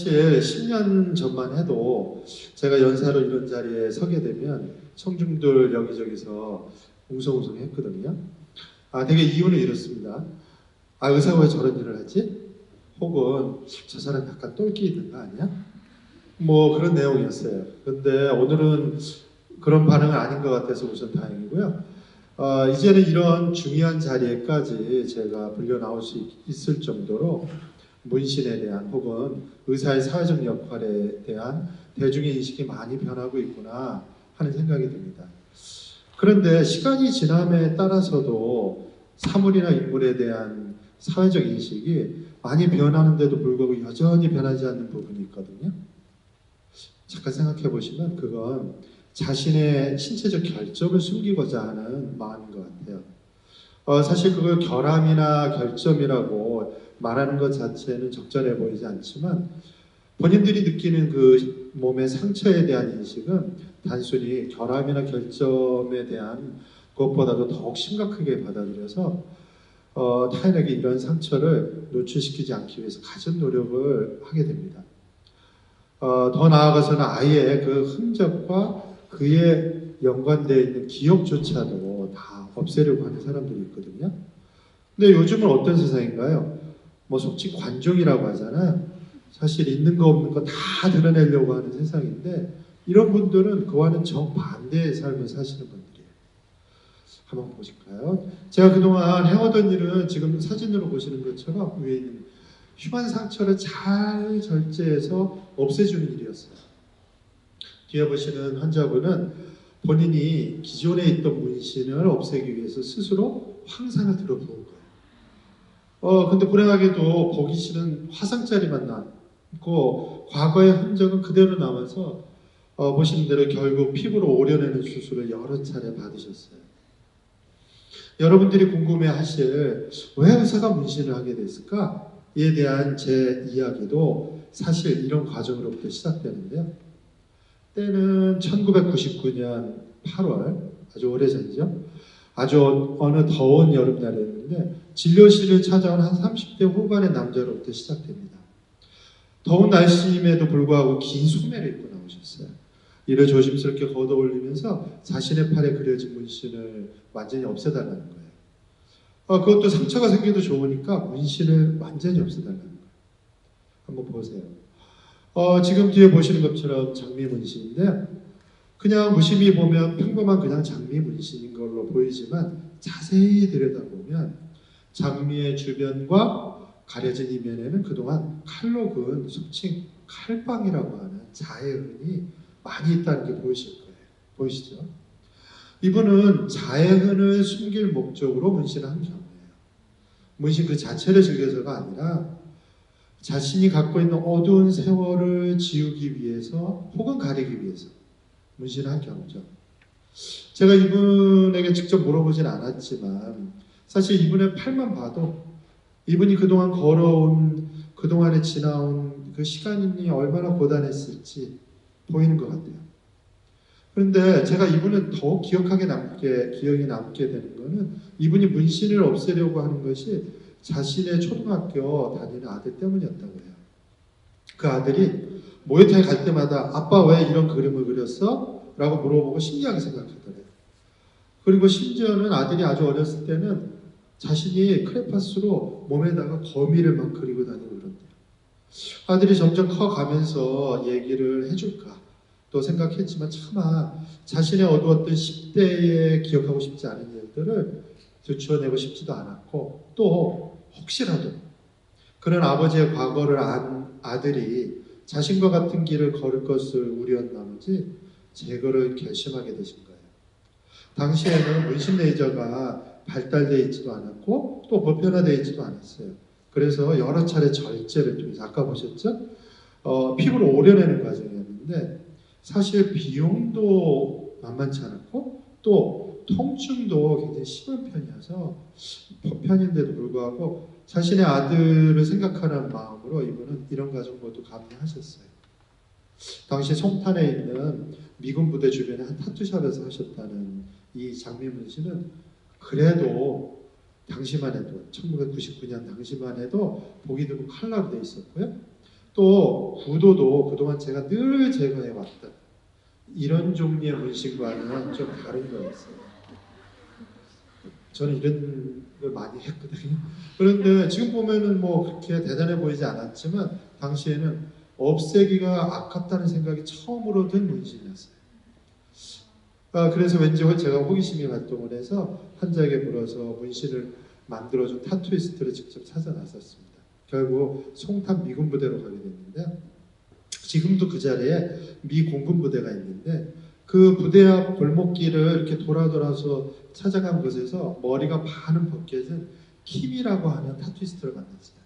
사실 10년 전만 해도 제가 연사로 이런 자리에 서게 되면 청중들 여기저기서 웅성웅성 했거든요. 아, 되게 이유는 이렇습니다. 아, 의사가 왜 저런 일을 하지? 혹은 저 사람 약간 똘끼 있는 거 아니야? 뭐 그런 내용이었어요. 근데 오늘은 그런 반응은 아닌 것 같아서 우선 다행이고요. 어, 이제는 이런 중요한 자리에까지 제가 불려 나올 수 있- 있을 정도로 문신에 대한 혹은 의사의 사회적 역할에 대한 대중의 인식이 많이 변하고 있구나 하는 생각이 듭니다. 그런데 시간이 지남에 따라서도 사물이나 인물에 대한 사회적 인식이 많이 변하는데도 불구하고 여전히 변하지 않는 부분이 있거든요. 잠깐 생각해 보시면 그건 자신의 신체적 결점을 숨기고자 하는 마음인 것 같아요. 어, 사실 그걸 결함이나 결점이라고 말하는 것 자체는 적절해 보이지 않지만 본인들이 느끼는 그 몸의 상처에 대한 인식은 단순히 결함이나 결점에 대한 것보다도 더욱 심각하게 받아들여서 어, 타인에게 이런 상처를 노출시키지 않기 위해서 가진 노력을 하게 됩니다. 어, 더 나아가서는 아예 그 흔적과 그에 연관되어 있는 기억조차도 다 없애려고 하는 사람들이 있거든요. 근데 요즘은 어떤 세상인가요? 뭐 속칭 관종이라고 하잖아요. 사실 있는 거 없는 거 다 드러내려고 하는 세상인데 이런 분들은 그와는 정반대의 삶을 사시는 분들이에요. 한번 보실까요? 제가 그동안 해오던 일은 지금 사진으로 보시는 것처럼 위에 있는 흉한 상처를 잘 절제해서 없애주는 일이었어요. 뒤에 보시는 환자분은 본인이 기존에 있던 문신을 없애기 위해서 스스로 황산을 들어부은 거예요. 어, 근데 불행하게도 보기 싫은 화상자리만 남고 과거의 흔적은 그대로 남아서 어, 보시는 대로 결국 피부로 오려내는 수술을 여러 차례 받으셨어요. 여러분들이 궁금해 하실 왜 의사가 문신을 하게 됐을까? 이에 대한 제 이야기도 사실 이런 과정으로부터 시작되는데요. 때는 1999년 8월 아주 오래전이죠. 아주 어느 더운 여름날이었는데 진료실을 찾아온 한 30대 후반의 남자로부터 시작됩니다. 더운 날씨임에도 불구하고 긴 소매를 입고 나오셨어요. 이를 조심스럽게 걷어 올리면서 자신의 팔에 그려진 문신을 완전히 없애달라는 거예요. 어, 그것도 상처가 생겨도 좋으니까 문신을 완전히 없애달라는 거예요. 한번 보세요. 어, 지금 뒤에 보시는 것처럼 장미 문신인데 그냥 무심히 보면 평범한 그냥 장미 문신인 걸로 보이지만 자세히 들여다보면 장미의 주변과 가려진 이면에는 그동안 칼로 그은 속칭 칼빵이라고 하는 자의 흔이 많이 있다는 게 보이실 거예요. 보이시죠? 이분은 자의 흔을 숨길 목적으로 문신을 한 경우예요. 문신 그 자체를 즐겨서가 아니라 자신이 갖고 있는 어두운 세월을 지우기 위해서 혹은 가리기 위해서 문신을 한 경우죠. 제가 이분에게 직접 물어보진 않았지만 사실 이분의 팔만 봐도 이분이 그동안 걸어온 그동안에 지나온 그 시간이 얼마나 고단했을지 보이는 것 같아요. 그런데 제가 이분을 더 기억하게 남게 기억에 남게 되는 거는 이분이 문신을 없애려고 하는 것이 자신의 초등학교 다니는 아들 때문이었다고 해요. 그 아들이 모욕탕에 갈 때마다 아빠 왜 이런 그림을 그렸어? 라고 물어보고 신기하게 생각하더래요. 그리고 심지어는 아들이 아주 어렸을 때는 자신이 크레파스로 몸에다가 거미를 막 그리고 다니고 그런대요. 아들이 점점 커가면서 얘기를 해줄까 또 생각했지만 차마 자신의 어두웠던 10대에 기억하고 싶지 않은 일들을 들추어내고 싶지도 않았고 또 혹시라도 그런 아버지의 과거를 안 아들이 자신과 같은 길을 걸을 것을 우려한 나머지 제거를 결심하게 되신 거예요. 당시에는 문신 레이저가 발달되어 있지도 않았고 또 보편화되어 있지도 않았어요. 그래서 여러 차례 절제를 통해서 아까 보셨죠? 어, 피부를 오려내는 과정이었는데 사실 비용도 만만치 않았고 또 통증도 굉장히 심한 편이어서 편인데도 불구하고 자신의 아들을 생각하는 마음으로 이분은 이런 과정 모두 감내하셨어요. 당시 송탄에 있는 미군 부대 주변에 한 타투샵에서 하셨다는 이 장미문 씨는 그래도 당시만 해도 1999년 당시만 해도 보기 드문 칼라로 돼 있었고요. 또 구도도 그동안 제가 늘 제거해 왔던 이런 종류의 문신과는 좀 다른 거였어요. 저는 이런 걸 많이 했거든요. 그런데 지금 보면은 뭐 그렇게 대단해 보이지 않았지만 당시에는 없애기가 아깝다는 생각이 처음으로 든 문신이었어요. 아, 그래서 왠지 제가 호기심이 발동을 해서 환자에게 물어서 문신을 만들어준 타투이스트를 직접 찾아 나섰습니다. 결국 송탄 미군 부대로 가게 됐는데요. 지금도 그 자리에 미 공군 부대가 있는데 그 부대 앞 골목길을 이렇게 돌아 돌아서 찾아간 곳에서 머리가 반은 벗겨진 킴이라고 하는 타투이스트를 만났어요.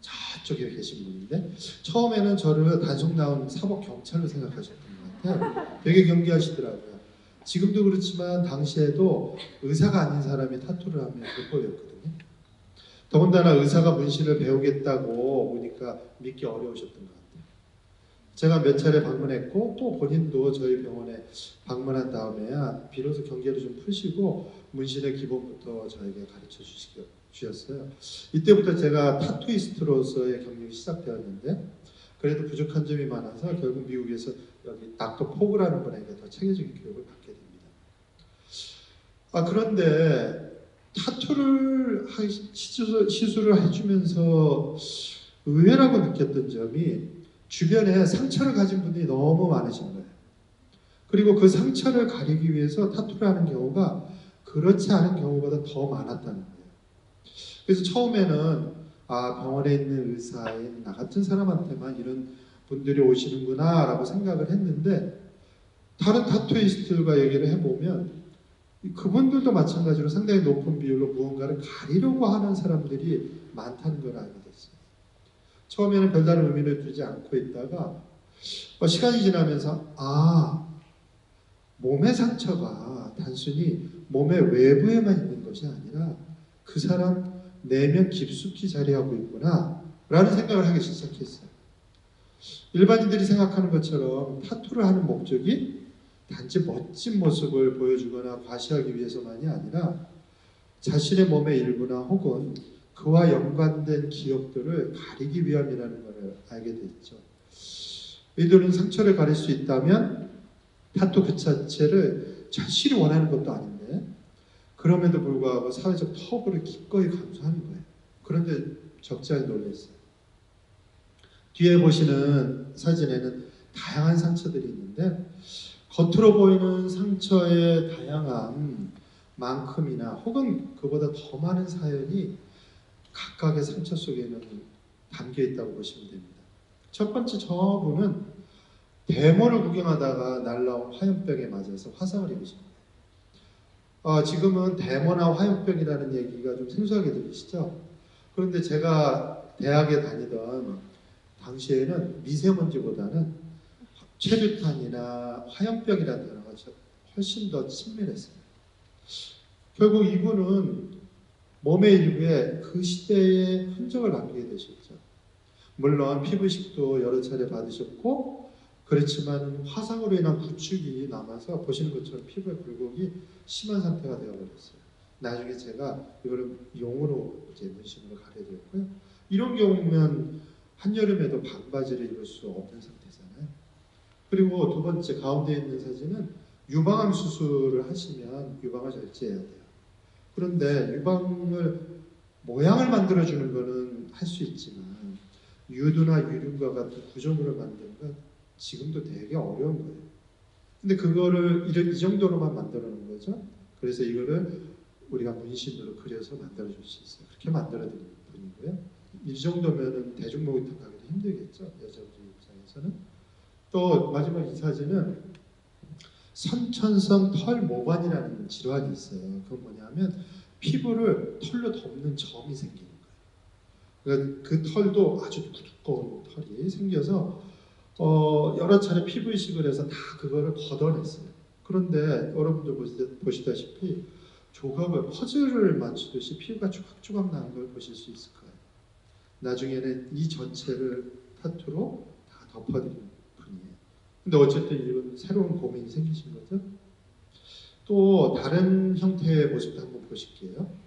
저쪽에 계신 분인데 처음에는 저를 단속 나온 사법 경찰로 생각하셨던 되게 경계하시더라고요. 지금도 그렇지만 당시에도 의사가 아닌 사람이 타투를 하면 불법이었거든요. 더군다나 의사가 문신을 배우겠다고 보니까 믿기 어려우셨던 것 같아요. 제가 몇 차례 방문했고 또 본인도 저희 병원에 방문한 다음에야 비로소 경계를 좀 푸시고 문신의 기본부터 저에게 가르쳐 주셨어요. 이때부터 제가 타투이스트로서의 경력이 시작되었는데 그래도 부족한 점이 많아서 결국 미국에서 여기 닥터 포그라는 분에게 더 체계적인 교육을 받게 됩니다. 아 그런데 타투를 시술을 해주면서 의외라고 느꼈던 점이 주변에 상처를 가진 분들이 너무 많으신 거예요. 그리고 그 상처를 가리기 위해서 타투를 하는 경우가 그렇지 않은 경우보다 더 많았다는 거예요. 그래서 처음에는 아 병원에 있는 의사인 나 같은 사람한테만 이런 분들이 오시는구나 라고 생각을 했는데 다른 타투이스트들과 얘기를 해보면 그분들도 마찬가지로 상당히 높은 비율로 무언가를 가리려고 하는 사람들이 많다는 걸 알게 됐어요. 처음에는 별다른 의미를 두지 않고 있다가 어, 시간이 지나면서 아 몸의 상처가 단순히 몸의 외부에만 있는 것이 아니라 그 사람 내면 깊숙이 자리하고 있구나 라는 생각을 하기 시작했어요. 일반인들이 생각하는 것처럼 타투를 하는 목적이 단지 멋진 모습을 보여주거나 과시하기 위해서만이 아니라 자신의 몸의 일부나 혹은 그와 연관된 기억들을 가리기 위함이라는 것을 알게 됐죠. 이들은 상처를 가릴 수 있다면 타투 그 자체를 자신이 원하는 것도 아닌데 그럼에도 불구하고 사회적 터부를 기꺼이 감수하는 거예요. 그런데 적지 않게 놀랐어요. 뒤에 보시는 사진에는 다양한 상처들이 있는데 겉으로 보이는 상처의 다양한 만큼이나 혹은 그보다 더 많은 사연이 각각의 상처 속에는 담겨 있다고 보시면 됩니다. 첫 번째 저분은 대모를 구경하다가 날라온 화염병에 맞아서 화상을 입으십니다. 어, 지금은 대모나 화염병이라는 얘기가 좀 생소하게 들리시죠? 그런데 제가 대학에 다니던 당시에는 미세먼지보다는 최루탄이나 화염병이라는 단어가 훨씬 더 친밀했어요. 결국 이분은 몸의 일부에 그 시대의 흔적을 남기게 되셨죠. 물론 피부식도 여러 차례 받으셨고 그렇지만 화상으로 인한 구축이 남아서 보시는 것처럼 피부의 굴곡이 심한 상태가 되어버렸어요. 나중에 제가 이거를 용으로 이제 문신으로 가려드렸고요. 이런 경우면 한여름에도 반바지를 입을 수 없는 상태잖아요. 그리고 두 번째 가운데 있는 사진은 유방암 수술을 하시면 유방을 절제해야 돼요. 그런데 유방을 모양을 만들어주는 거는 할 수 있지만 유두나 유륜과 같은 구조물을 만드는 건 지금도 되게 어려운 거예요. 근데 그거를 이 정도로만 만들어 놓은 거죠. 그래서 이거를 우리가 문신으로 그려서 만들어 줄 수 있어요. 그렇게 만들어 드리는 분이고요. 이 정도면은 대중 목욕탕 가기도 힘들겠죠. 여자분 입장에서는. 또 마지막 이 사진은 선천성 털 모반이라는 질환이 있어요. 그건 뭐냐면 피부를 털로 덮는 점이 생기는 거예요. 그러니까 그 털도 아주 두꺼운 털이 생겨서 어, 여러 차례 피부 이식을 해서 다 그거를 걷어냈어요. 그런데 여러분들 보시- 보시다시피 조각을 퍼즐을 맞추듯이 피부가 조각조각 나는 걸 보실 수 있을 거예요. 나중에는 이 전체를 타투로 다 덮어드리는 분이에요. 근데 어쨌든 이건 새로운 고민이 생기신 거죠. 또 다른 형태의 모습도 한번 보실게요.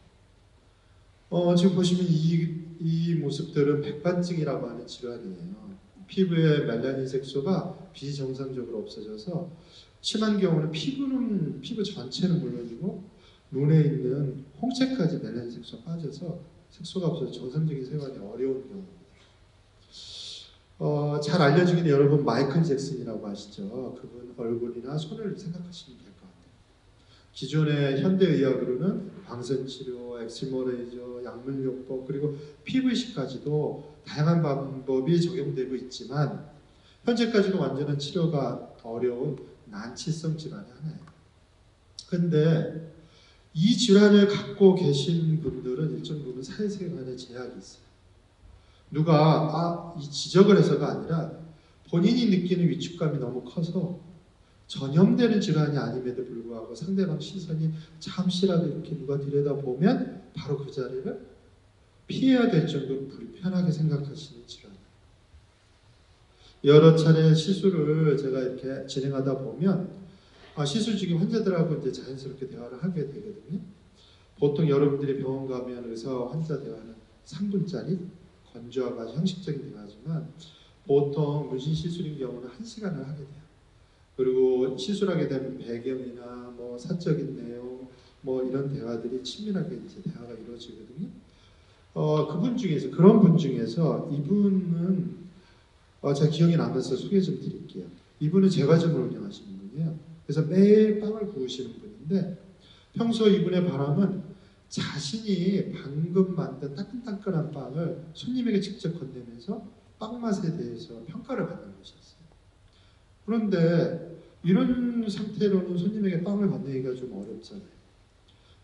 어, 지금 보시면 이, 이 모습들은 백반증이라고 하는 질환이에요. 피부의 멜라닌 색소가 비정상적으로 없어져서 심한 경우는 피부는 피부 전체는 물론이고 눈에 있는 홍채까지 멜라닌 색소가 빠져서 색소가 없어서 정상적인 생활이 어려운 경우입니다. 어, 잘 알려지긴 여러분 마이클 잭슨이라고 아시죠? 그분 얼굴이나 손을 생각하시면 될 것 같아요. 기존의 현대의학으로는 방선치료, 엑스모레이저, 약물요법 그리고 피부이식까지도 다양한 방법이 적용되고 있지만 현재까지도 완전한 치료가 어려운 난치성 질환의 하나예요. 근데 이 질환을 갖고 계신 분들은 일정 부분 사회생활에 제약이 있어요. 누가 아, 이 지적을 해서가 아니라 본인이 느끼는 위축감이 너무 커서 전염되는 질환이 아님에도 불구하고 상대방 시선이 잠시라도 이렇게 누가 들여다보면 바로 그 자리를 피해야 될 정도로 불편하게 생각하시는 질환이에요. 여러 차례 시술을 제가 이렇게 진행하다 보면 아, 시술 중에 환자들하고 이제 자연스럽게 대화를 하게 되거든요. 보통 여러분들이 병원 가면 의사와 환자 대화는 3분짜리 건조하고 형식적인 대화지만 보통 문신 시술인 경우는 1시간을 하게 돼요. 그리고 시술하게 되면 배경이나 뭐 사적인 내용 뭐 이런 대화들이 친밀하게 이제 대화가 이루어지거든요. 어, 그분 중에서 그런 분 중에서 이분은 어, 제가 기억이 남아서 소개 좀 드릴게요. 이분은 제과점을 운영하시는 분이에요. 그래서 매일 빵을 구우시는 분인데 평소 이분의 바람은 자신이 방금 만든 따끈따끈한 빵을 손님에게 직접 건네면서 빵 맛에 대해서 평가를 받는 것이었어요. 그런데 이런 상태로는 손님에게 빵을 건네기가 좀 어렵잖아요.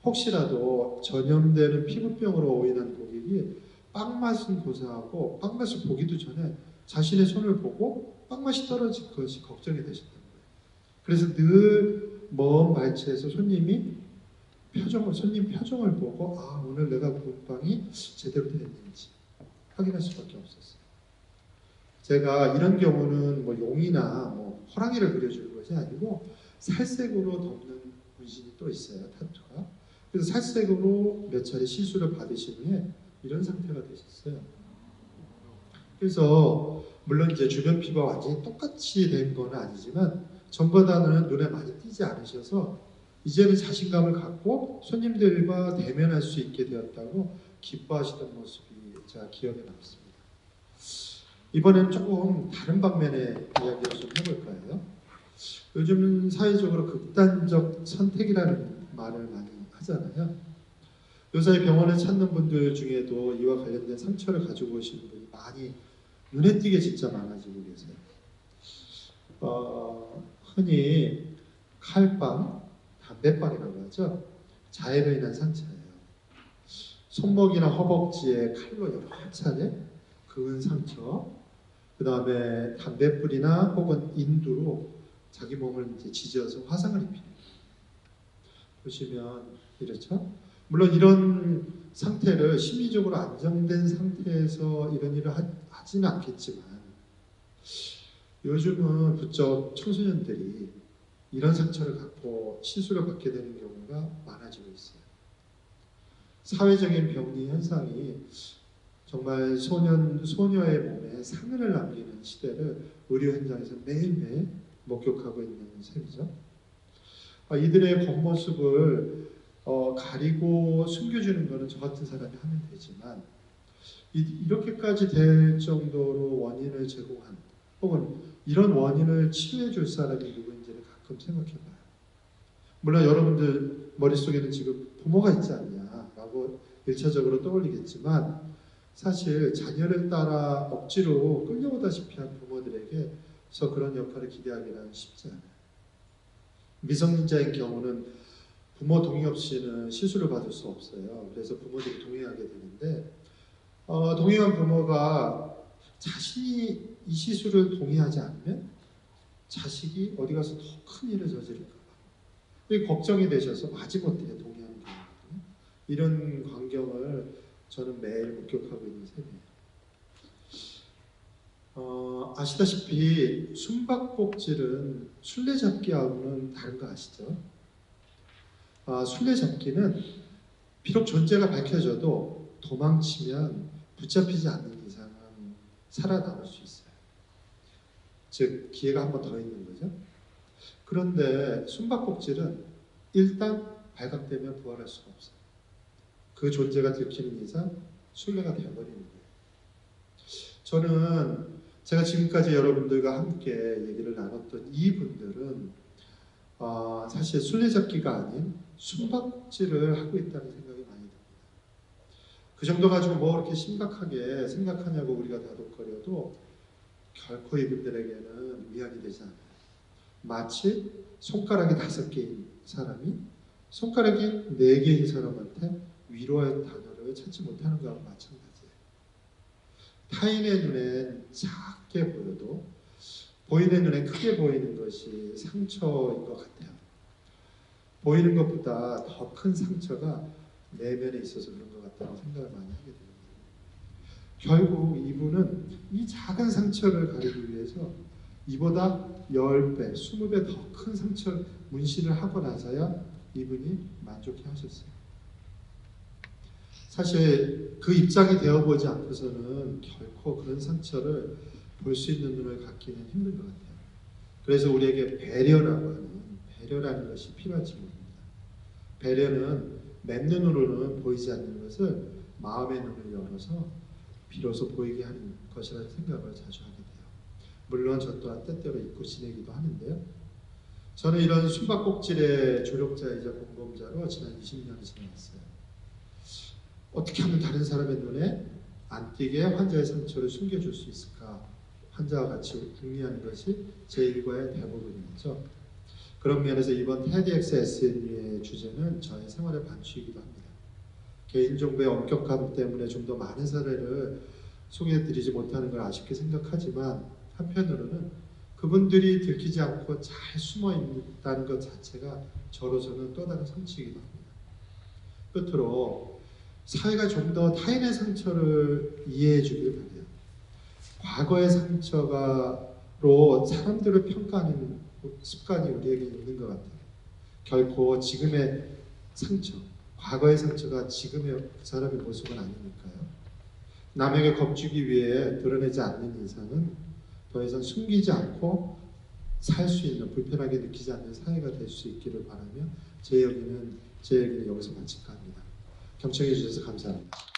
혹시라도 전염되는 피부병으로 오인한 고객이 빵 맛은 고사하고 빵 맛을 보기도 전에 자신의 손을 보고 빵 맛이 떨어질 것이 걱정이 거예요. 그래서 늘 먼 발치에서 손님이 표정을 손님 표정을 보고 아 오늘 내가 빵이 제대로 됐는지 확인할 수밖에 없었어요. 제가 이런 경우는 뭐 용이나 뭐 호랑이를 그려주는 것이 아니고 살색으로 덮는 문신이 또 있어요 타투가. 그래서 살색으로 몇 차례 시술을 받으신 후에 이런 상태가 되셨어요. 그래서 물론 이제 주변 피부가 완전히 똑같이 된 건 아니지만 전보다는 눈에 많이 띄지 않으셔서 이제는 자신감을 갖고 손님들과 대면할 수 있게 되었다고 기뻐하시던 모습이 제가 기억에 남습니다. 이번에는 조금 다른 방면의 이야기를 좀 해볼 거예요. 요즘 사회적으로 극단적 선택이라는 말을 많이 하잖아요. 요새 병원을 찾는 분들 중에도 이와 관련된 상처를 가지고 오시는 분이 많이 눈에 띄게 진짜 많아지고 계세요. 어, 흔히 칼빵, 담배빵이라고 하죠. 자해로 인한 상처예요. 손목이나 허벅지에 칼로 여러 차례 그은 상처, 그 다음에 담배불이나 혹은 인두로 자기 몸을 이제 지져서 화상을 입히는. 보시면 이렇죠. 물론 이런 상태를 심리적으로 안정된 상태에서 이런 일을 하, 하지는 않겠지만 요즘은 부쩍 청소년들이 이런 상처를 갖고 시술을 받게 되는 경우가 많아지고 있어요. 사회적인 병리 현상이 정말 소년 소녀의 몸에 상흔을 남기는 시대를 의료 현장에서 매일매일 목격하고 있는 셈이죠. 아, 이들의 겉모습을 어, 가리고 숨겨주는 것은 저 같은 사람이 하면 되지만 이, 이렇게까지 될 정도로 원인을 제공한 혹은 이런 원인을 치료해 줄 사람이 누구인지를 가끔 생각해 봐요. 물론 여러분들 머릿속에는 지금 부모가 있지 않냐라고 일차적으로 떠올리겠지만 사실 자녀를 따라 억지로 끌려오다시피 한 부모들에게 서 그런 역할을 기대하기는 쉽지 않아요. 미성년자인 경우는 부모 동의 없이는 시술을 받을 수 없어요. 그래서 부모들이 동의하게 되는데 어, 동의한 부모가 자신이 이 시술을 동의하지 않으면 자식이 어디 가서 더 큰 일을 저지를까 봐. 걱정이 되셔서 마지못해 동의하는 거거든요. 이런 광경을 저는 매일 목격하고 있는 셈이에요. 어, 아시다시피 숨바꼭질은 술래잡기하고는 다른 거 아시죠? 아, 술래잡기는 비록 존재가 밝혀져도 도망치면 붙잡히지 않는 살아남을 수 있어요. 즉 기회가 한 번 더 있는 거죠. 그런데 숨바꼭질은 일단 발각되면 부활할 수가 없어요. 그 존재가 들키는 이상 순례가 되어버리는 거예요. 저는 제가 지금까지 여러분들과 함께 얘기를 나눴던 이 분들은 어, 사실 순례잡기가 아닌 숨바꼭질을 하고 있다는 듭니다. 그 정도 가지고 뭐 그렇게 심각하게 생각하냐고 우리가 다독거려도 결코 이분들에게는 위안이 되지 않아요. 마치 손가락이 다섯 개인 사람이 손가락이 네 개인 사람한테 위로의 단어를 찾지 못하는 거하고 마찬가지예요. 타인의 눈엔 작게 보여도 보이는 눈에 크게 보이는 것이 상처인 것 같아요. 보이는 것보다 더 큰 상처가 내면에 있어서 그런 것 같다는 생각을 많이 하게 됩니다. 결국 이분은 이 작은 상처를 가리기 위해서 이보다 10배, 20배 더 큰 상처 문신을 하고 나서야 이분이 만족해 하셨어요. 사실 그 입장이 되어보지 않고서는 결코 그런 상처를 볼 수 있는 눈을 갖기는 힘든 것 같아요. 그래서 우리에게 배려라고 하는 배려라는 것이 필요할지 모릅니다. 배려는 맨눈으로는 보이지 않는 것을 마음의 눈을 열어서 비로소 보이게 하는 것이라는 생각을 자주 하게 돼요. 물론 저 또한 때때로 잊고 지내기도 하는데요. 저는 이런 숨바꼭질의 조력자이자 공범자로 지난 20년을 지내왔어요. 어떻게 하면 다른 사람의 눈에 안 띄게 환자의 상처를 숨겨줄 수 있을까? 환자와 같이 궁리하는 것이 제 일과의 대부분이죠. 그런 면에서 이번 TEDx SNU의 주제는 저의 생활의 반추이기도 합니다. 개인 정보의 엄격함 때문에 좀 더 많은 사례를 소개해드리지 못하는 걸 아쉽게 생각하지만 한편으로는 그분들이 들키지 않고 잘 숨어 있다는 것 자체가 저로서는 또 다른 성취이기도 합니다. 끝으로 사회가 좀 더 타인의 상처를 이해해 주길 바래요. 과거의 상처가로 사람들을 평가하는 습관이 우리에게 있는 것 같아요. 결코 지금의 상처, 과거의 상처가 지금의 그 사람의 모습은 아니니까요. 남에게 겁주기 위해 드러내지 않는 이상은 더 이상 숨기지 않고 살 수 있는 불편하게 느끼지 않는 사회가 될 수 있기를 바라며 제 얘기는 제 얘기는 여기서 마칠까 합니다. 경청해 주셔서 감사합니다.